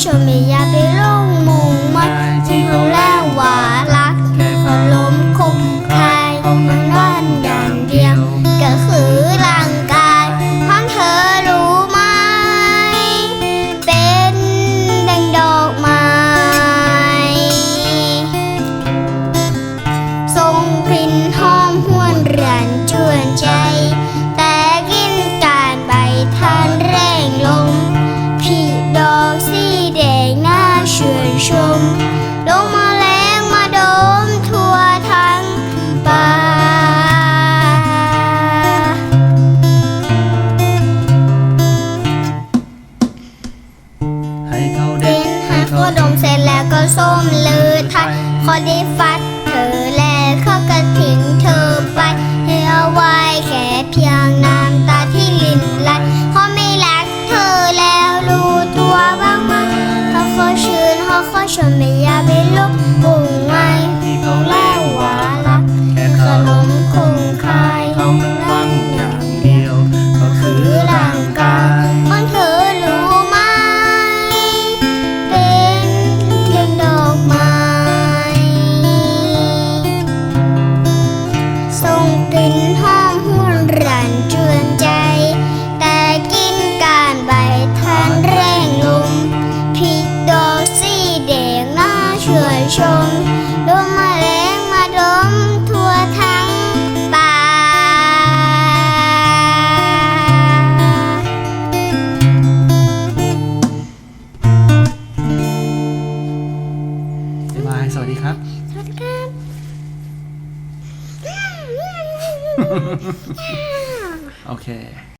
ชื้นเขาแค่ชมไม่ยาไปลงมุงมันที่เขาแล้วว่ารักแค่เขาล้มคงคายของมันวันอย่างเดียวก็คือรัง ให้เขาเด็เดิดนให้หาเขาก็ดมเสร็จแล้วก็ส้มลือทัดขอได้ฟัดเธอแล้วเขาก็ทิ้งเธอไปให้เอาไว้แค่เพียงน้ำตาที่ลินไหลเขาไม่รักเธอแล้วรู้ตัวบ้างไหมเขาขอชื่นเขาขอชมไม่อยากไปลบปุ่ง ชวนชมลมมาแรงมาดมทั่วทั้งป่า บ๊ายบาย สวัสดีครับ สวัสดีครับ โอเค